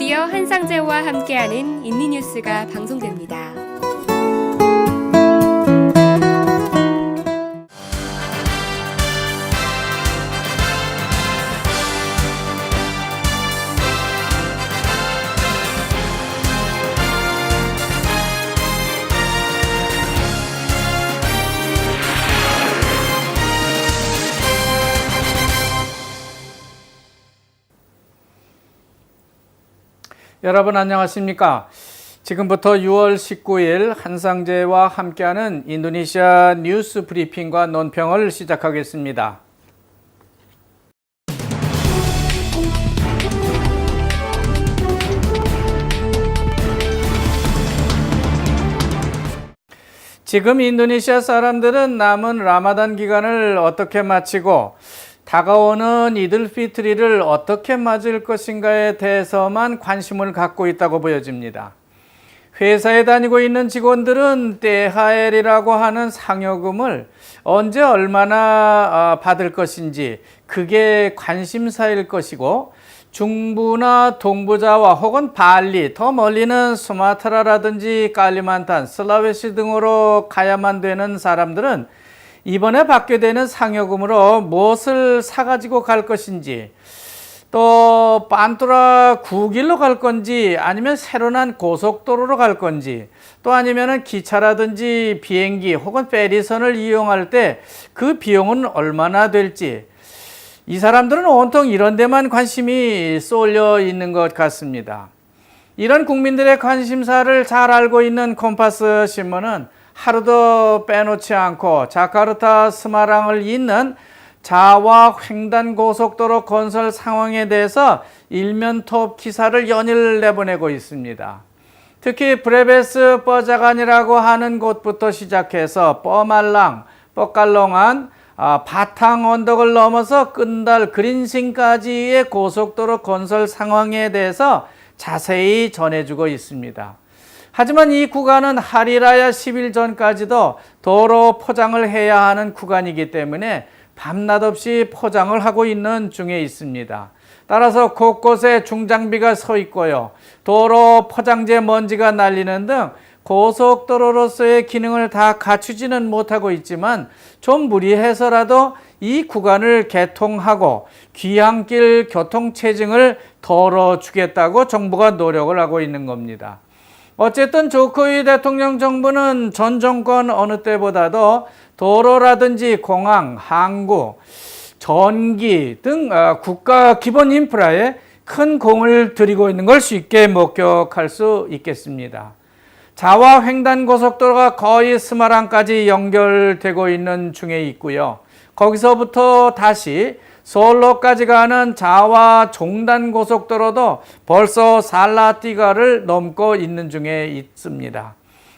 드디어 한상재와 함께하는 인니뉴스가 방송됩니다. 여러분 안녕하십니까? 지금부터 6월 19일 한상재와 함께하는 인도네시아 뉴스 브리핑과 논평을 시작하겠습니다. 지금 인도네시아 사람들은 남은 라마단 기간을 어떻게 마치고 다가오는 이들 피트리를 어떻게 맞을 것인가에 대해서만 관심을 갖고 있다고 보여집니다. 회사에 다니고 있는 직원들은 때하엘이라고 하는 상여금을 언제 얼마나 아, 받을 것인지 그게 관심사일 것이고 중부나 동부자와 혹은 발리 더 멀리는 수마트라라든지 깔리만탄, 슬라웨시 등으로 가야만 되는 사람들은 이번에 받게 되는 상여금으로 무엇을 사가지고 갈 것인지 또 반뚜라 구길로 갈 건지 아니면 새로 난 고속도로로 갈 건지 또 아니면은 기차라든지 비행기 혹은 페리선을 이용할 때 그 비용은 얼마나 될지 이 사람들은 온통 이런 데만 관심이 쏠려 있는 것 같습니다. 이런 국민들의 관심사를 잘 알고 있는 콤파스 신문은 하루도 빼놓지 않고 자카르타 스마랑을 잇는 자와 횡단 고속도로 건설 상황에 대해서 일면 톱 기사를 연일 내보내고 있습니다. 특히 브레베스 뻐자간이라고 하는 곳부터 시작해서 뻐말랑, 뻐깔롱안, 아, 바탕 언덕을 넘어서 끈달 그린싱까지의 고속도로 건설 상황에 대해서 자세히 전해주고 있습니다. 하지만 이 구간은 하리라야 10일 전까지도 도로 포장을 해야 하는 구간이기 때문에 밤낮 없이 포장을 하고 있는 중에 있습니다. 따라서 곳곳에 중장비가 서 있고요. 도로 포장재 먼지가 날리는 등 고속도로로서의 기능을 다 갖추지는 못하고 있지만 좀 무리해서라도 이 구간을 개통하고 귀향길 교통체증을 덜어주겠다고 정부가 노력을 하고 있는 겁니다. 어쨌든 조코이 대통령 정부는 전 정권 어느 때보다도 도로라든지 공항, 항구, 전기 등 어, 국가 기본 인프라에 큰 공을 들이고 있는 걸 쉽게 목격할 수 있겠습니다. 자와 횡단 고속도로가 거의 스마랑까지 연결되고 있는 중에 있고요. 거기서부터 다시 서울로까지 가는 자와 종단 고속도로도 벌써 살라티가를 넘고 있는 중에 있습니다.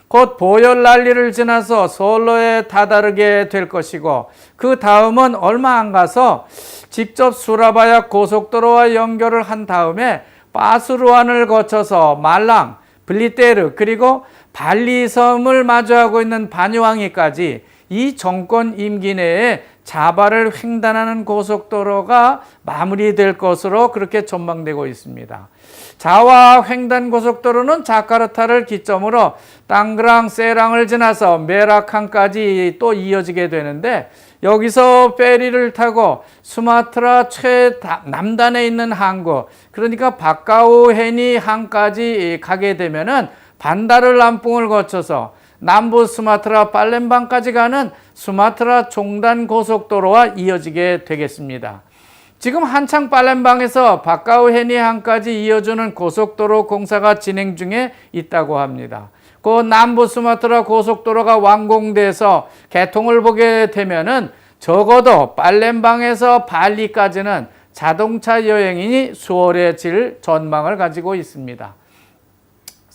곧 보열 난리를 지나서 서울로에 다다르게 될 것이고 그 다음은 얼마 안 가서 직접 수라바야 고속도로와 연결을 한 다음에 바스루안을 거쳐서 말랑, 블리테르 그리고 발리섬을 마주하고 있는 바니왕이까지 이 정권 임기 내에 자바를 횡단하는 고속도로가 마무리될 것으로 그렇게 전망되고 있습니다. 자와 횡단 고속도로는 자카르타를 기점으로 땅그랑 세랑을 지나서 메라칸까지 또 이어지게 되는데 여기서 페리를 타고 수마트라 최남단에 있는 항구 그러니까 바카우헤니 항까지 가게 되면은 반다르 람풍을 거쳐서 남부 수마트라 팔렘방까지 가는 수마트라 종단 고속도로와 이어지게 되겠습니다. 지금 한창 팔렘방에서 바카우 헤니항까지 이어주는 고속도로 공사가 진행 중에 있다고 합니다. 그 남부 수마트라 고속도로가 완공돼서 개통을 보게 되면은 적어도 팔렘방에서 발리까지는 자동차 여행이 수월해질 전망을 가지고 있습니다.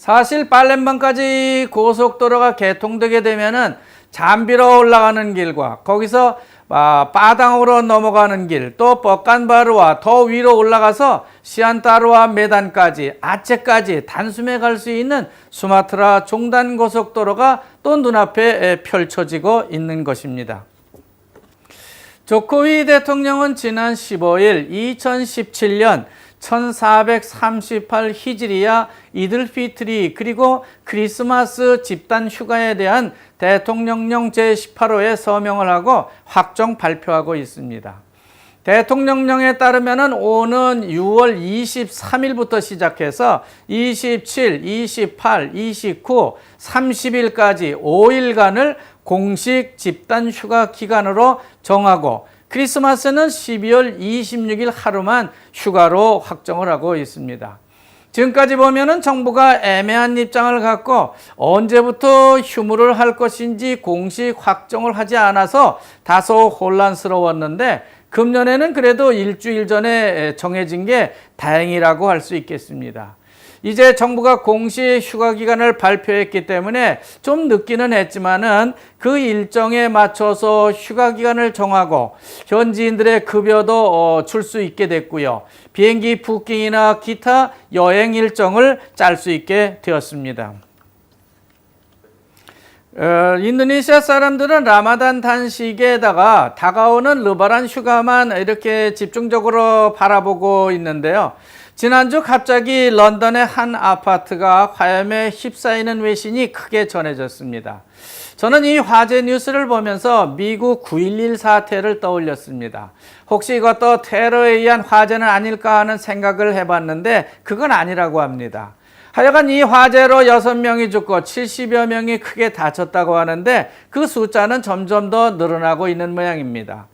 사실 팔렘방까지 고속도로가 개통되게 되면은 잠비로 올라가는 길과 거기서 빠당으로 넘어가는 길, 또 뻑간바르와 더 위로 올라가서 시안타르와 메단까지 아체까지 단숨에 갈 수 있는 수마트라 종단 고속도로가 또 눈앞에 펼쳐지고 있는 것입니다. 조코위 대통령은 지난 15일 2017년 1438 히지리야 이들피트리 그리고 크리스마스 집단 휴가에 대한 대통령령 제18호에 서명을 하고 확정 발표하고 있습니다. 대통령령에 따르면은 오는 6월 23일부터 시작해서 27, 28, 29, 30일까지 5일간을 공식 집단 휴가 기간으로 정하고 크리스마스는 12월 26일 하루만 휴가로 확정을 하고 있습니다. 지금까지 보면은 정부가 애매한 입장을 갖고 언제부터 휴무를 할 것인지 공식 확정을 하지 않아서 다소 혼란스러웠는데 금년에는 그래도 일주일 전에 정해진 게 다행이라고 할 수 있겠습니다. 이제 정부가 공식 휴가 기간을 발표했기 때문에 좀 늦기는 했지만은 그 일정에 맞춰서 휴가 기간을 정하고 현지인들의 급여도 줄 수 있게 됐고요. 비행기 부킹이나 기타 여행 일정을 짤 수 있게 되었습니다. 어, 인도네시아 사람들은 라마단 단식에다가 다가오는 르바란 휴가만 이렇게 집중적으로 바라보고 있는데요. 지난주 갑자기 런던의 한 아파트가 화염에 휩싸이는 외신이 크게 전해졌습니다. 저는 이 화재 뉴스를 보면서 미국 9.11 사태를 떠올렸습니다. 혹시 이것도 테러에 의한 화재는 아닐까 하는 생각을 해봤는데 그건 아니라고 합니다. 하여간 이 화재로 6명이 죽고 70여 명이 크게 다쳤다고 하는데 그 숫자는 점점 더 늘어나고 있는 모양입니다.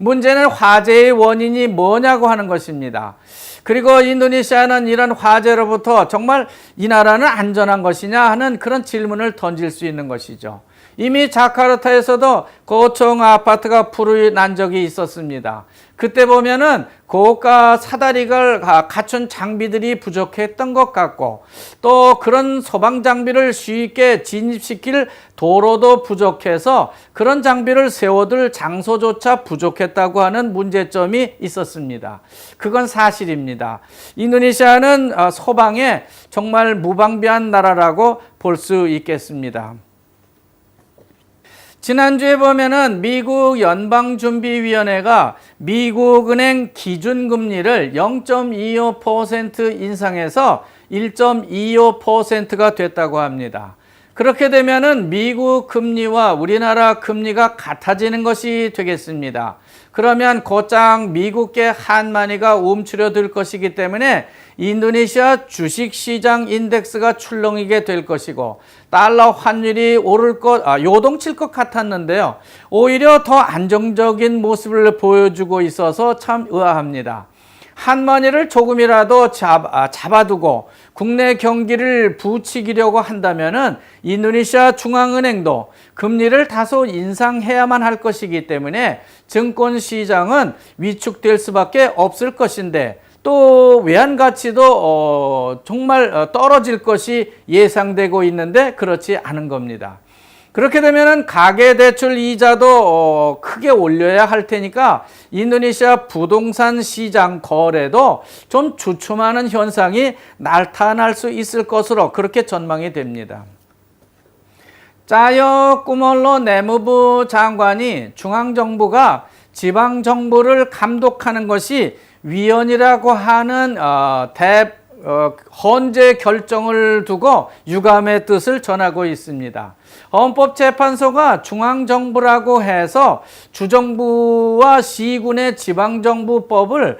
문제는 화재의 원인이 뭐냐고 하는 것입니다. 그리고 인도네시아는 이런 화재로부터 정말 이 나라는 안전한 것이냐 하는 그런 질문을 던질 수 있는 것이죠. 이미 자카르타에서도 고층 아파트가 불이 난 적이 있었습니다. 그때 보면은 고가 사다리를 갖춘 장비들이 부족했던 것 같고 또 그런 소방 장비를 쉽게 진입시킬 도로도 부족해서 그런 장비를 세워둘 장소조차 부족했다고 하는 문제점이 있었습니다. 그건 사실입니다. 인도네시아는 어, 소방에 정말 무방비한 나라라고 볼 수 있겠습니다. 지난주에 보면은 미국 연방준비위원회가 미국 은행 기준금리를 0.25% 인상해서 1.25%가 됐다고 합니다. 그렇게 되면은 미국 금리와 우리나라 금리가 같아지는 것이 되겠습니다. 그러면 곧장 미국계 한마니가 움츠려들 것이기 때문에 인도네시아 주식시장 인덱스가 출렁이게 될 것이고 달러 환율이 오를 것, 아, 요동칠 것 같았는데요. 오히려 더 안정적인 모습을 보여주고 있어서 참 의아합니다. 한마니를 조금이라도 잡, 아, 잡아 두고 국내 경기를 부추기려고 한다면은 인도네시아 중앙은행도 금리를 다소 인상해야만 할 것이기 때문에 증권 시장은 위축될 수밖에 없을 것인데 또 외환 가치도 어, 정말 어, 떨어질 것이 예상되고 있는데 그렇지 않은 겁니다. 그렇게 되면은 가계 대출 이자도 어, 크게 올려야 할 테니까 인도네시아 부동산 시장 거래도 좀 주춤하는 현상이 나타날 수 있을 것으로 그렇게 전망이 됩니다. 짜여 꾸멀로 내무부 장관이 중앙정부가 지방정부를 감독하는 것이 위헌이라고 하는 어, 대 어, 헌재 결정을 두고 유감의 뜻을 전하고 있습니다. 헌법재판소가 중앙정부라고 해서 주정부와 시군의 지방정부법을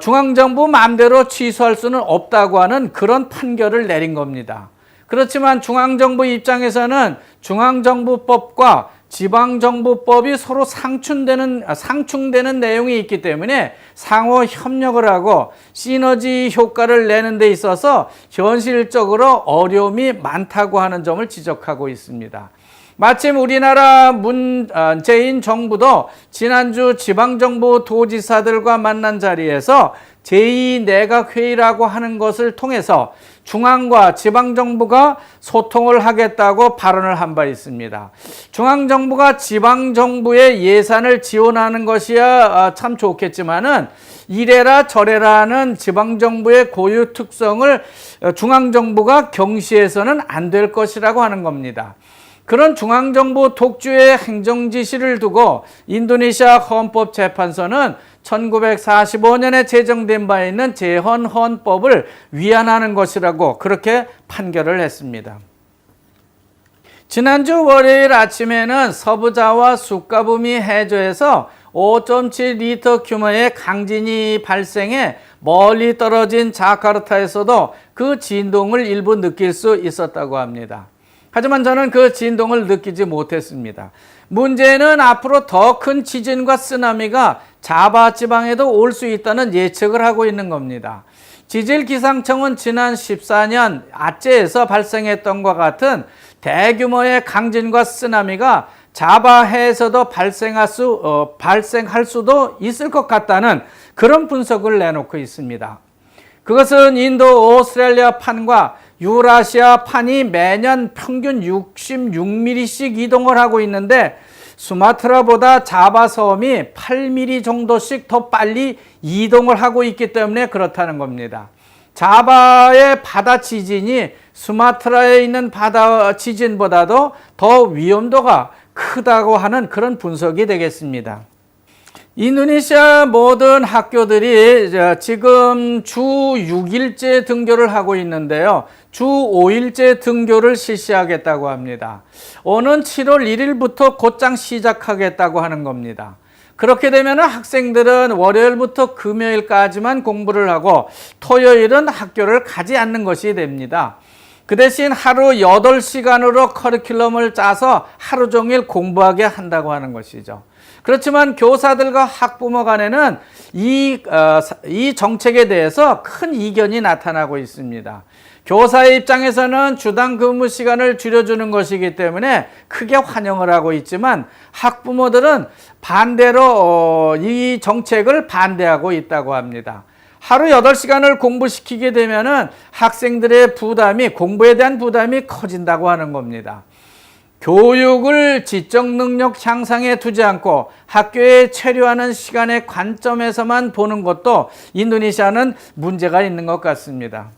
중앙정부 마음대로 취소할 수는 없다고 하는 그런 판결을 내린 겁니다. 그렇지만 중앙정부 입장에서는 중앙정부법과 지방정부법이 서로 상충되는, 상충되는 내용이 있기 때문에 상호 협력을 하고 시너지 효과를 내는 데 있어서 현실적으로 어려움이 많다고 하는 점을 지적하고 있습니다. 마침 우리나라 문재인 정부도 지난주 지방정부 도지사들과 만난 자리에서 제2내각회의라고 하는 것을 통해서 중앙과 지방정부가 소통을 하겠다고 발언을 한 바 있습니다. 중앙정부가 지방정부의 예산을 지원하는 것이야 참 좋겠지만은 이래라 저래라는 지방정부의 고유 특성을 중앙정부가 경시해서는 안 될 것이라고 하는 겁니다. 그런 중앙정부 독주의 행정 지시를 두고 인도네시아 헌법재판소는 1945년에 제정된 바 있는 재헌 헌법을 위안하는 것이라고 그렇게 판결을 했습니다. 지난주 월요일 아침에는 서부자와 숫가붐이 해저에서 5.7리터 규모의 강진이 발생해 멀리 떨어진 자카르타에서도 그 진동을 일부 느낄 수 있었다고 합니다. 하지만 저는 그 진동을 느끼지 못했습니다. 문제는 앞으로 더 큰 지진과 쓰나미가 자바 지방에도 올 수 있다는 예측을 하고 있는 겁니다. 지질 기상청은 지난 14년 아제에서 발생했던 것 같은 대규모의 강진과 쓰나미가 자바해에서도 발생할 수 어, 발생할 수도 있을 것 같다는 그런 분석을 내놓고 있습니다. 그것은 인도 오스트레일리아 판과 유라시아 판이 매년 평균 66mm씩 이동을 하고 있는데 수마트라보다 자바 섬이 8mm 정도씩 더 빨리 이동을 하고 있기 때문에 그렇다는 겁니다. 자바의 바다 지진이 수마트라에 있는 바다 지진보다도 더 위험도가 크다고 하는 그런 분석이 되겠습니다. 인도네시아 모든 학교들이 지금 주 6일째 등교를 하고 있는데요. 주 5일째 등교를 실시하겠다고 합니다. 오는 7월 1일부터 곧장 시작하겠다고 하는 겁니다. 그렇게 되면 학생들은 월요일부터 금요일까지만 공부를 하고 토요일은 학교를 가지 않는 것이 됩니다. 그 대신 하루 8시간으로 커리큘럼을 짜서 하루 종일 공부하게 한다고 하는 것이죠. 그렇지만 교사들과 학부모 간에는 이, 어, 이 정책에 대해서 큰 이견이 나타나고 있습니다. 교사의 입장에서는 주당 근무 시간을 줄여주는 것이기 때문에 크게 환영을 하고 있지만 학부모들은 반대로 어, 이 정책을 반대하고 있다고 합니다. 하루 8시간을 공부시키게 되면은 학생들의 부담이 공부에 대한 부담이 커진다고 하는 겁니다. 교육을 지적 능력 향상에 두지 않고 학교에 체류하는 시간의 관점에서만 보는 것도 인도네시아는 문제가 있는 것 같습니다.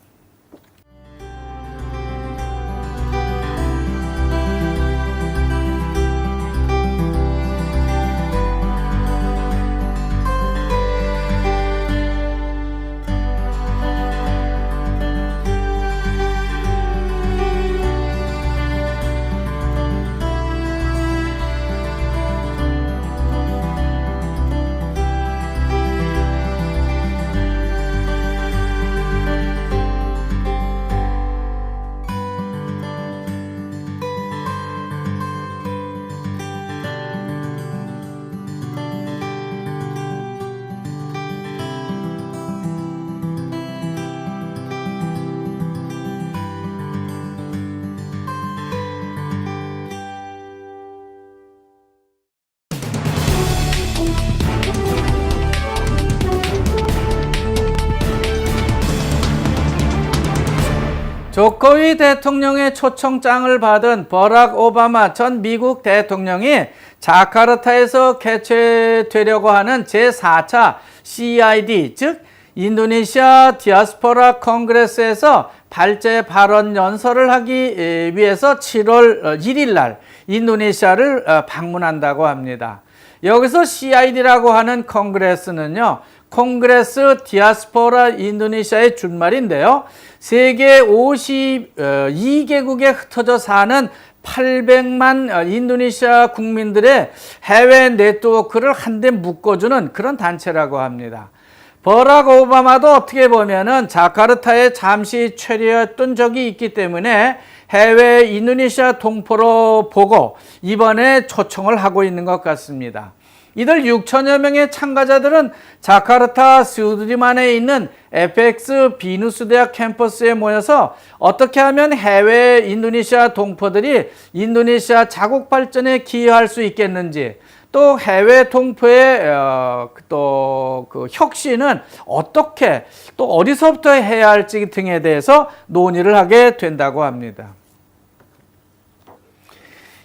조코위 대통령의 초청장을 받은 버락 오바마 전 미국 대통령이 자카르타에서 개최되려고 하는 제4차 CID, 즉 인도네시아 디아스포라 컨그레스에서 발제 발언 연설을 하기 위해서 7월 1일 날 인도네시아를 어, 방문한다고 합니다. 여기서 CID라고 하는 컨그레스는요. 콩그레스 디아스포라 인도네시아의 준말인데요. 세계 52개국에 흩어져 사는 800만 인도네시아 국민들의 해외 네트워크를 한데 묶어주는 그런 단체라고 합니다. 버락 오바마도 어떻게 보면은 자카르타에 잠시 체류했던 적이 있기 때문에 해외 인도네시아 동포로 보고 이번에 초청을 하고 있는 것 같습니다. 이들 6천여 명의 참가자들은 자카르타 스우드리만에 있는 FX 비누스 대학 캠퍼스에 모여서 어떻게 하면 해외 인도네시아 동포들이 인도네시아 자국 발전에 기여할 수 있겠는지 또 해외 동포의 어, 또그 혁신은 어떻게 또 어디서부터 해야 할지 등에 대해서 논의를 하게 된다고 합니다.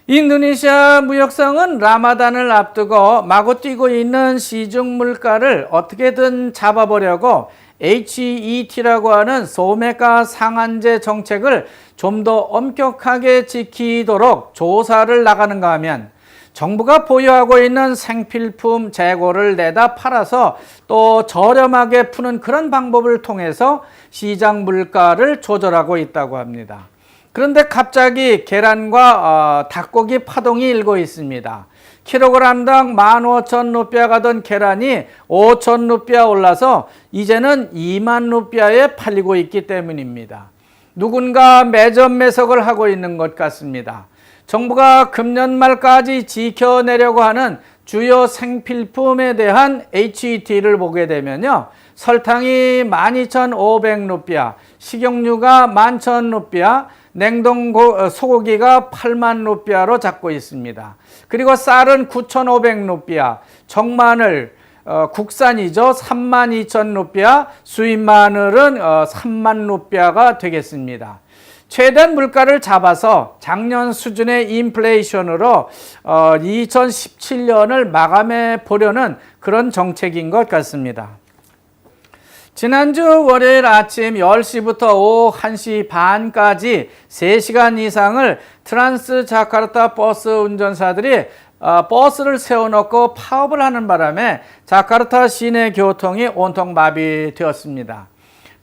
인도네시아 무역상은 라마단을 앞두고 마구 뛰고 있는 시중 물가를 어떻게든 잡아보려고 HET라고 하는 소매가 상한제 정책을 좀 더 엄격하게 지키도록 조사를 나가는가 하면 정부가 보유하고 있는 생필품 재고를 내다 팔아서 또 저렴하게 푸는 그런 방법을 통해서 시장 물가를 조절하고 있다고 합니다. 그런데 갑자기 계란과 어, 닭고기 파동이 일고 있습니다. 킬로그램당 15,000 루피아 가던 계란이 5,000 루피아 올라서 이제는 2만 루피아에 팔리고 있기 때문입니다. 누군가 매점 매석을 하고 있는 것 같습니다. 정부가 금년 말까지 지켜내려고 하는 주요 생필품에 대한 HET를 보게 되면요. 설탕이 12,500 루피아, 식용유가 11,000 루피아, 냉동 고- 소고기가 8만 루피아로 잡고 있습니다. 그리고 쌀은 9,500 루피아, 정마늘 어, 국산이죠. 3만 2천 루피아, 수입 마늘은 어, 3만 루피아가 되겠습니다. 최대 물가를 잡아서 작년 수준의 인플레이션으로 어, 2017년을 마감해 보려는 그런 정책인 것 같습니다. 지난주 월요일 아침 10시부터 오후 1시 반까지 3시간 이상을 트란스 자카르타 버스 운전사들이 어, 버스를 세워놓고 파업을 하는 바람에 자카르타 시내 교통이 온통 마비되었습니다.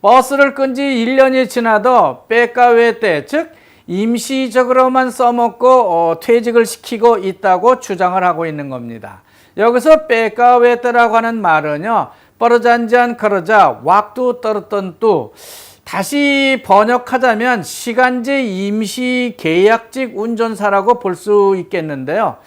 버스를 끈 지 1년이 지나도 빼가외 때, 즉 임시적으로만 써먹고 어, 퇴직을 시키고 있다고 주장을 하고 있는 겁니다. 여기서 빼가외 때라고 하는 말은요. 뻐르잔지한 커러자 왁두 떨었던 뚜 다시 번역하자면 시간제 임시 계약직 운전사라고 볼 수 있겠는데요.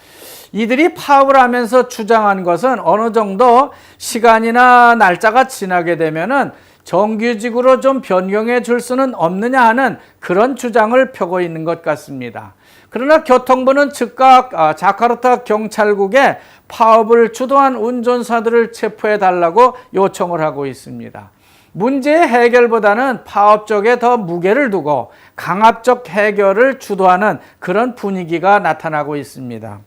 이들이 파업을 하면서 주장한 것은 어느 정도 시간이나 날짜가 지나게 되면은 정규직으로 좀 변경해 줄 수는 없느냐 하는 그런 주장을 펴고 있는 것 같습니다. 그러나 교통부는 즉각 아, 자카르타 경찰국에 파업을 주도한 운전사들을 체포해 달라고 요청을 하고 있습니다. 문제 해결보다는 파업 쪽에 더 무게를 두고 강압적 해결을 주도하는 그런 분위기가 나타나고 있습니다.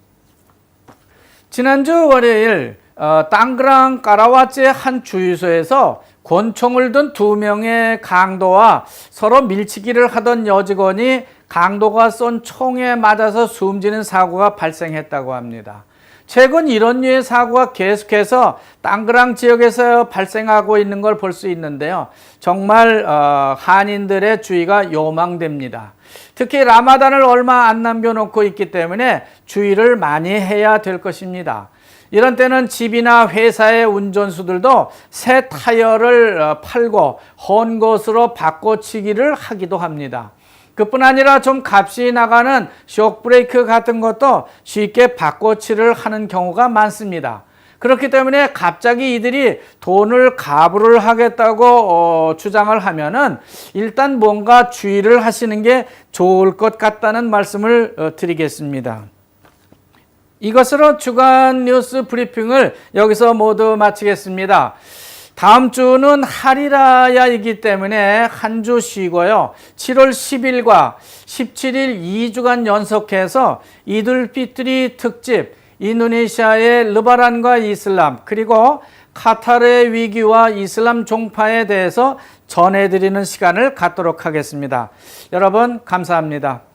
지난주 월요일 어, 땅그랑 까라와치의 한 주유소에서 권총을 든 두 명의 강도와 서로 밀치기를 하던 여직원이 강도가 쏜 총에 맞아서 숨지는 사고가 발생했다고 합니다. 최근 이런 류의 사고가 계속해서 땅그랑 지역에서 발생하고 있는 걸 볼 수 있는데요. 정말 어, 한인들의 주의가 요망됩니다. 특히 라마단을 얼마 안 남겨놓고 있기 때문에 주의를 많이 해야 될 것입니다. 이런 때는 집이나 회사의 운전수들도 새 타이어를 어, 팔고 헌 것으로 바꿔치기를 하기도 합니다. 그뿐 아니라 좀 값이 나가는 쇼크브레이크 같은 것도 쉽게 바꿔치를 하는 경우가 많습니다. 그렇기 때문에 갑자기 이들이 돈을 가부를 하겠다고 어, 주장을 하면은 일단 뭔가 주의를 하시는 게 좋을 것 같다는 말씀을 어, 드리겠습니다. 이것으로 주간 뉴스 브리핑을 여기서 모두 마치겠습니다. 다음 주는 할이라야이기 때문에 한 주 쉬고요. 7월 10일과 17일 2주간 연속해서 이들피트리 특집 인도네시아의 르바란과 이슬람 그리고 카타르의 위기와 이슬람 종파에 대해서 전해드리는 시간을 갖도록 하겠습니다. 여러분 감사합니다.